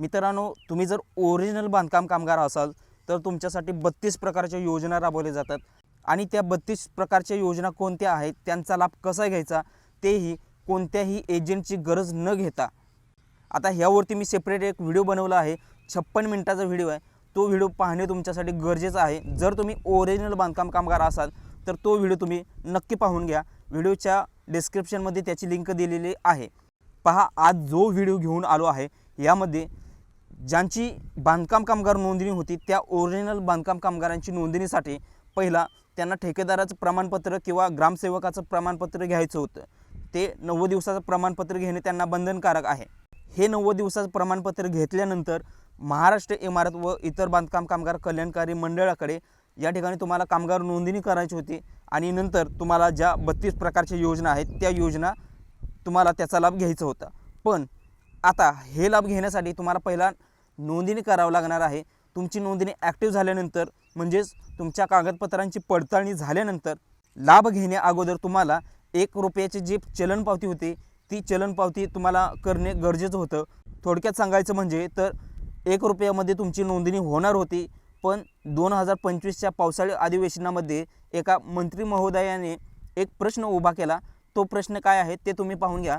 मित्रांनो तुम्ही जर ओरिजिनल बांधकाम कामगार असाल तर तुमच्यासाठी बत्तीस प्रकारच्या योजना राबवल्या जातात. आणि त्या बत्तीस प्रकारच्या योजना कोणत्या आहेत त्यांचा लाभ कसा घ्यायचा तेही कोणत्याही एजंटची गरज न घेता. आता ह्यावरती मी सेपरेट एक व्हिडिओ बनवला आहे. छप्पन मिनटाचा व्हिडिओ आहे. तो व्हिडिओ पाहणे तुमच्यासाठी गरजेचं आहे. जर तुम्ही ओरिजिनल बांधकाम कामगार असाल तर तो व्हिडिओ तुम्ही नक्की पाहून घ्या. व्हिडिओच्या डिस्क्रिप्शनमध्ये त्याची लिंक दिलेली आहे. पहा आज जो व्हिडिओ घेऊन आलो आहे यामध्ये ज्यांची बांधकाम कामगार नोंदणी होती त्या ओरिजिनल बांधकाम कामगारांची नोंदणीसाठी पहिला त्यांना ठेकेदाराचं प्रमाणपत्र किंवा ग्रामसेवकाचं प्रमाणपत्र घ्यायचं होतं. ते नव्वद दिवसाचं प्रमाणपत्र घेणे त्यांना बंधनकारक आहे. हे नव्वद दिवसाचं प्रमाणपत्र घेतल्यानंतर महाराष्ट्र इमारत व इतर बांधकाम कामगार कल्याणकारी मंडळाकडे या ठिकाणी तुम्हाला कामगार नोंदणी करायची होती आणि नंतर तुम्हाला ज्या बत्तीस प्रकारच्या योजना आहेत त्या योजना तुम्हाला त्याचा लाभ घ्यायचा होता. पण आता हे लाभ घेण्यासाठी तुम्हाला पहिला नोंदणी करावं लागणार आहे. तुमची नोंदणी ॲक्टिव्ह झाल्यानंतर म्हणजेच तुमच्या कागदपत्रांची पडताळणी झाल्यानंतर लाभ घेण्या अगोदर तुम्हाला एक रुपयाची जी चलन पावती होती ती चलन पावती तुम्हाला करणे गरजेचं होतं. थोडक्यात सांगायचं म्हणजे तर एक रुपयामध्ये तुमची नोंदणी होणार होती पण दोन हजार पंचवीसच्या पावसाळी अधिवेशनामध्ये एका मंत्री महोदयाने एक प्रश्न उभा केला. तो प्रश्न काय आहे ते तुम्ही पाहून घ्या.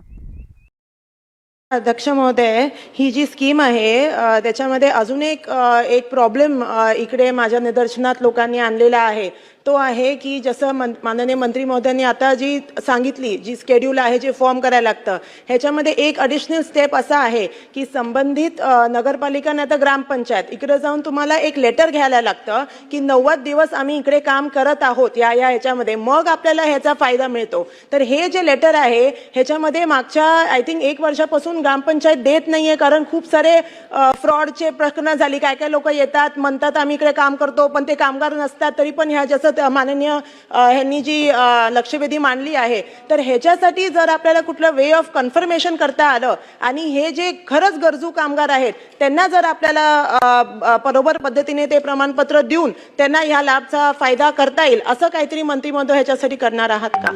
अध्यक्ष महोदय ही जी स्कीम आहे त्याच्यामध्ये अजून एक एक प्रॉब्लेम इकडे माझ्या निदर्शनात लोकांनी आणलेला आहे. तो आहे की जसं मन माननीय मंत्री महोदयांनी आता जी सांगितली जी स्केड्यूल आहे जे फॉर्म करायला लागतं ह्याच्यामध्ये एक अडिशनल स्टेप असा आहे की संबंधित नगरपालिका नाही तर ग्रामपंचायत इकडे जाऊन तुम्हाला एक लेटर घ्यायला लागतं की नव्वद दिवस आम्ही इकडे काम करत आहोत या या ह्याच्यामध्ये. मग आपल्याला ह्याचा फायदा मिळतो. तर हे जे लेटर आहे ह्याच्यामध्ये मागच्या आय थिंक एक वर्षापासून ग्रामपंचायत देत नाही आहे कारण खूप सारे फ्रॉडचे प्रकरणं झाली. काय काय लोक येतात म्हणतात आम्ही इकडे काम करतो पण ते कामगार नसतात तरी पण ह्या जसं माननीय ह्यांनी जी लक्षवेधी मांडली आहे तर ह्याच्यासाठी जर आपल्याला कुठलं वे ऑफ कन्फर्मेशन करता आलं आणि हे जे खरंच गरजू कामगार आहेत त्यांना जर आपल्याला बरोबर पद्धतीने ते प्रमाणपत्र देऊन त्यांना ह्या लाभचा फायदा करता येईल असं काहीतरी मंत्रिमंडळ ह्याच्यासाठी करणार आहात का?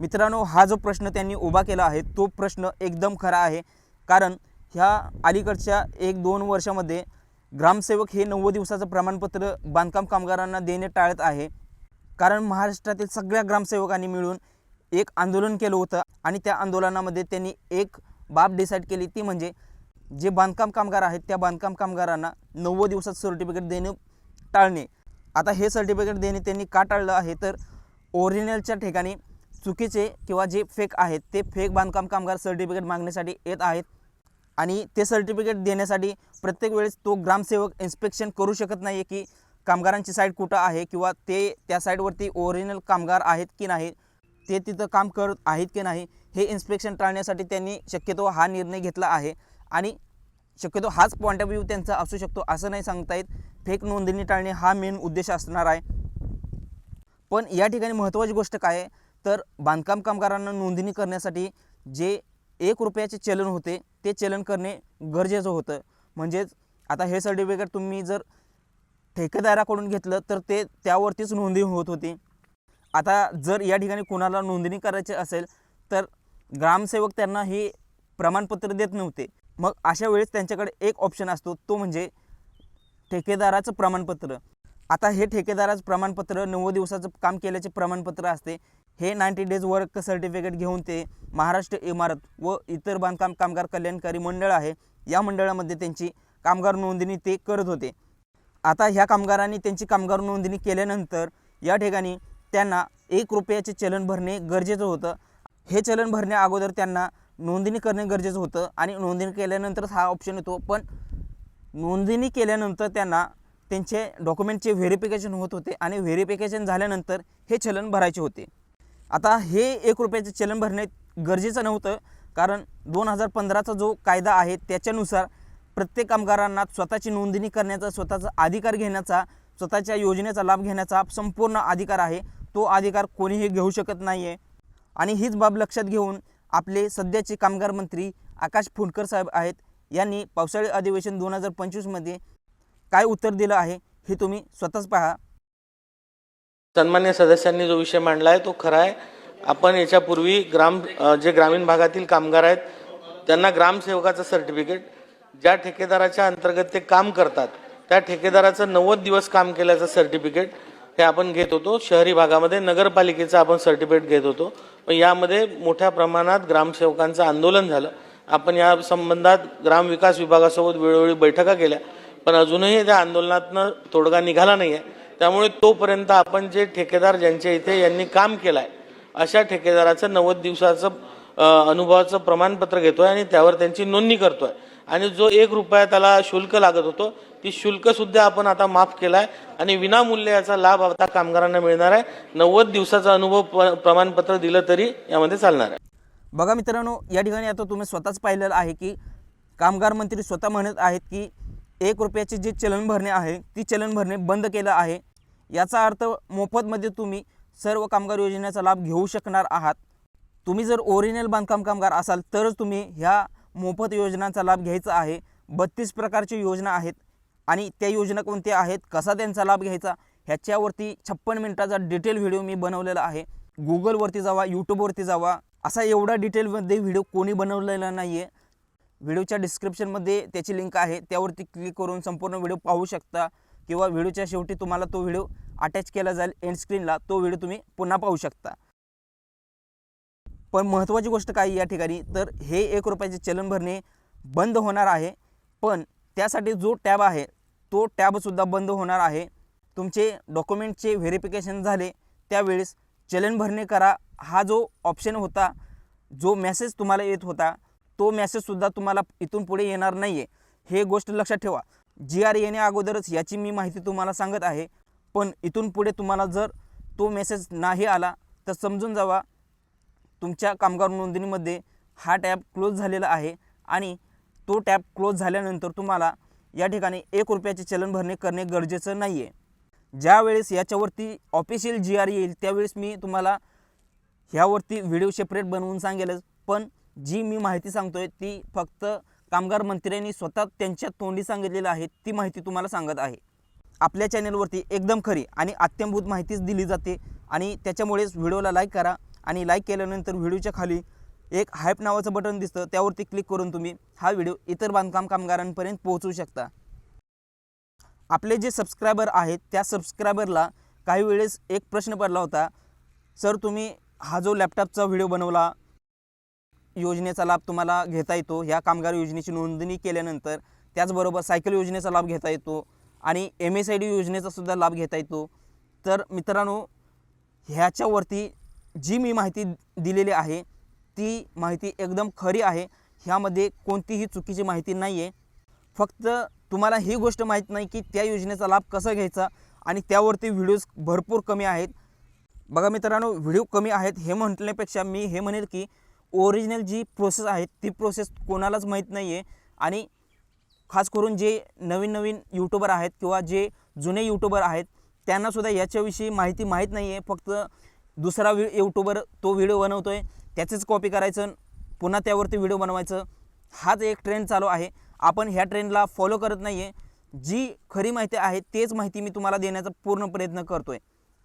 मित्रांनो हा जो प्रश्न त्यांनी उभा केला आहे तो प्रश्न एकदम खरा आहे. कारण ह्या अलीकडच्या एक दोन वर्षामध्ये ग्रामसेवक हे नव्वद दिवसाचं प्रमाणपत्र बांधकाम कामगारांना देणे टाळत आहे. कारण महाराष्ट्रातील सगळ्या ग्रामसेवकांनी मिळून एक आंदोलन केलं होतं आणि त्या आंदोलनामध्ये त्यांनी एक बाब डिसाईड केली ती म्हणजे जे बांधकाम कामगार आहेत त्या बांधकाम कामगारांना नव्वद दिवसात सर्टिफिकेट देणे टाळणे. आता हे सर्टिफिकेट देणे त्यांनी का टाळलं आहे? तर ओरिजिनलच्या ठिकाणी चुकीचे किंवा जे फेक आहेत ते फेक बांधकाम कामगार सर्टिफिकेट मागण्यासाठी येत आहेत आणि ते सर्टिफिकेट देण्यासाठी प्रत्येक वेळेस तो ग्रामसेवक इन्स्पेक्शन करू शकत नाही आहे की कामगारांची साईड कुठं आहे किंवा ते त्या साईडवरती ओरिजिनल कामगार आहेत की नाही ते तिथं काम करत आहेत की नाही हे इन्स्पेक्शन टाळण्यासाठी त्यांनी शक्यतो हा निर्णय घेतला आहे. आणि शक्यतो हाच पॉईंट ऑफ व्ह्यू त्यांचा असू शकतो असं नाही सांगता येत. फेक नोंदणी टाळणे हा मेन उद्देश असणार आहे. पण या ठिकाणी महत्त्वाची गोष्ट काय आहे? तर बांधकाम कामगारांना नोंदणी करण्यासाठी जे एक रुपयाचे चलन होते ते चलन करणे गरजेचं होतं. म्हणजेच आता हे सर्टिफिकेट तुम्ही जर ठेकेदाराकडून घेतलं तर ते त्यावरतीच नोंदणी होत होती. आता जर या ठिकाणी कोणाला नोंदणी करायची असेल तर ग्रामसेवक त्यांना हे प्रमाणपत्र देत नव्हते. मग अशा वेळेस त्यांच्याकडे एक ऑप्शन असतो तो म्हणजे ठेकेदाराचं प्रमाणपत्र. आता हे ठेकेदाराचं प्रमाणपत्र नव्वद दिवसाचं काम केल्याचे प्रमाणपत्र असते. हे नाईन्टी डेज वर्क सर्टिफिकेट घेऊन ते महाराष्ट्र इमारत व इतर बांधकाम कामगार कल्याणकारी मंडळ आहे. या मंडळामध्ये त्यांची कामगार नोंदणी ते करत होते. आता ह्या कामगारांनी त्यांची कामगार नोंदणी केल्यानंतर या ठिकाणी त्यांना एक रुपयाचे चलन भरणे गरजेचं होतं. हे चलन भरण्या अगोदर त्यांना नोंदणी करणे गरजेचं होतं आणि नोंदणी केल्यानंतरच हा ऑप्शन येतो. पण नोंदणी केल्यानंतर त्यांना त्यांचे डॉक्युमेंटचे व्हेरिफिकेशन होत होते आणि व्हेरिफिकेशन झाल्यानंतर हे चलन भरायचे होते. आता हे एक रुपयाचे चलन भरणे गरजेचं नव्हतं कारण दोन हजार पंधराचा जो कायदा आहे त्याच्यानुसार प्रत्येक कामगारांना स्वतःची नोंदणी करण्याचा स्वतःचा अधिकार घेण्याचा स्वतःच्या योजनेचा लाभ घेण्याचा संपूर्ण अधिकार आहे. तो अधिकार कोणीही घेऊ शकत नाही आहे आणि हीच बाब लक्षात घेऊन आपले सध्याचे कामगार मंत्री आकाश फुंडकर साहेब आहेत. यांनी पावसाळी अधिवेशन दोन हजार पंचवीसमध्ये काय उत्तर दिलं आहे हे तुम्ही स्वतःच पहा. सन्मान्य सदस्यांनी जो विषय मांडला आहे तो खरा आहे. आपण याच्यापूर्वी ग्राम जे ग्रामीण भागातील कामगार आहेत त्यांना ग्रामसेवकाचं सर्टिफिकेट ज्या ठेकेदाराच्या अंतर्गत ते काम करतात त्या ठेकेदाराचं नव्वद दिवस काम केल्याचं सर्टिफिकेट हे आपण घेत होतो. शहरी भागामध्ये नगरपालिकेचं आपण सर्टिफिकेट घेत होतो. पण यामध्ये मोठ्या प्रमाणात ग्रामसेवकांचं आंदोलन झालं. आपण या संबंधात ग्रामविकास विभागासोबत वेळोवेळी बैठका केल्या पण अजूनही त्या आंदोलनातनं तोडगा निघाला नाही आहे त्यामुळे तोपर्यंत आपण जे ठेकेदार ज्यांच्या इथे यांनी काम केलं आहे अशा ठेकेदाराचं नव्वद दिवसाचं अनुभवाचं प्रमाणपत्र घेतो आहे आणि त्यावर त्यांची नोंदणी करतो आहे आणि जो एक रुपया त्याला शुल्क लागत होतो ती शुल्कसुद्धा आपण आता माफ केलाय आणि विनामूल्य याचा लाभ आता कामगारांना मिळणार आहे. नव्वद दिवसाचा अनुभव प्रमाणपत्र दिलं तरी यामध्ये चालणार आहे. बघा मित्रांनो या ठिकाणी आता तुम्ही स्वतःच पाहिलेलं आहे की कामगार मंत्री स्वतः म्हणत आहेत की एक रुपयाचे जे चलन भरणे आहे ती चलन भरणे बंद केलं आहे. याचा अर्थ मोफतमध्ये तुम्ही सर्व कामगार योजनेचा लाभ घेऊ शकणार आहात. तुम्ही जर ओरिजिनल बांधकाम कामगार असाल तरच तुम्ही ह्या मोफत योजनांचा लाभ घ्यायचा आहे. बत्तीस प्रकारच्या योजना आहेत. आणि त्या योजना कोणत्या आहेत? कसा त्यांचा लाभ घ्यायचा? ह्याच्यावरती छप्पन मिनिटाचा डिटेल व्हिडिओ मी बनवलेला आहे. गुगलवरती जावा यूट्यूबवरती जावा. असा एवढा डिटेलमध्ये व्हिडिओ कोणी बनवलेला नाही आहे व्हिडिओच्या डिस्क्रिप्शनमध्ये त्याची लिंक आहे. त्यावरती क्लिक करून संपूर्ण व्हिडिओ पाहू शकता. किंवा व्हिडिओच्या शेवटी तुम्हाला तो व्हिडिओ अटॅच केला जाईल एंड स्क्रीनला तो व्हिडिओ तुम्ही पुन्हा पाहू शकता. पण महत्त्वाची गोष्ट काय या ठिकाणी? तर हे एक रुपयाचे चलन भरणे बंद होणार आहे. पण त्यासाठी जो टॅब आहे तो टॅबसुद्धा बंद होणार आहे. तुमचे डॉक्युमेंटचे व्हेरिफिकेशन झाले त्यावेळेस चलन भरणे करा. हा जो ऑप्शन होता जो मेसेज तुम्हाला येत होता तो मॅसेजसुद्धा तुम्हाला इथून पुढे येणार नाही आहे हे गोष्ट लक्षात ठेवा. जी आर येणे अगोदरच याची मी माहिती तुम्हाला सांगत आहे. पण इथून पुढे तुम्हाला जर तो मेसेज नाही आला तर समजून जावा. तुमच्या कामगार नोंदणीमध्ये हा टॅब क्लोज झालेला आहे आणि तो टॅब क्लोज झाल्यानंतर तुम्हाला या ठिकाणी एक रुपयाचे चलन भरणे करणे गरजेचं नाही आहे ज्यावेळेस याच्यावरती ऑफिशियल जी आर येईल त्यावेळेस मी तुम्हाला ह्यावरती व्हिडिओ सेपरेट बनवून सांगेलच. पण जी मी माहिती सांगतो आहे ती फक्त कामगार मंत्र्यांनी स्वतः त्यांच्या तोंडी सांगितलेलं आहे ती माहिती तुम्हाला सांगत आहे. आपल्या चॅनलवरती एकदम खरी आणि अत्यंभूत माहितीच दिली जाते आणि त्याच्यामुळेच व्हिडिओला लाईक करा आणि लाईक केल्यानंतर व्हिडिओच्या खाली एक हायप नावाचं बटन दिसतं. त्यावरती क्लिक करून तुम्ही हा व्हिडिओ इतर बांधकाम कामगारांपर्यंत पोहोचवू शकता. आपले जे सबस्क्रायबर आहेत त्या सबस्क्रायबरला काही वेळेस एक प्रश्न पडला होता. सर तुम्ही हा जो लॅपटॉपचा व्हिडिओ बनवला योजनेचा लाभ तुम्हाला घेता येतो. ह्या कामगार योजनेची नोंदणी केल्यानंतर त्याचबरोबर सायकल योजनेचा लाभ घेता येतो आणि एम एस आय डी योजनेचा सुद्धा लाभ घेता येतो. तर मित्रांनो ह्याच्यावरती जी मी माहिती दिलेली आहे ती माहिती एकदम खरी आहे. ह्यामध्ये कोणतीही चुकीची माहिती नाही आहे फक्त तुम्हाला ही गोष्ट माहीत नाही की त्या योजनेचा लाभ कसा घ्यायचा आणि त्यावरती व्हिडिओज भरपूर कमी आहेत. बघा मित्रांनो व्हिडिओ कमी आहेत हे म्हटण्यापेक्षा मी हे म्हणेल की ओरिजिनल जी प्रोसेस आहे ती प्रोसेस कोणालाच माहीत नाही आहे आणि खास करून जे नवीन नवीन यूट्यूबर आहेत किंवा जे जुने यूट्यूबर आहेत त्यांनासुद्धा याच्याविषयी माहिती माहीत नाही आहे फक्त दुसरा व्हि यूट्यूबर तो व्हिडिओ बनवतो आहे त्याचीच कॉपी करायचं पुन्हा त्यावरती व्हिडिओ बनवायचं. हाच एक ट्रेंड चालू आहे. आपण ह्या ट्रेंडला फॉलो करत नाही आहे जी खरी माहिती आहे तेच माहिती मी तुम्हाला देण्याचा पूर्ण प्रयत्न करतो आहे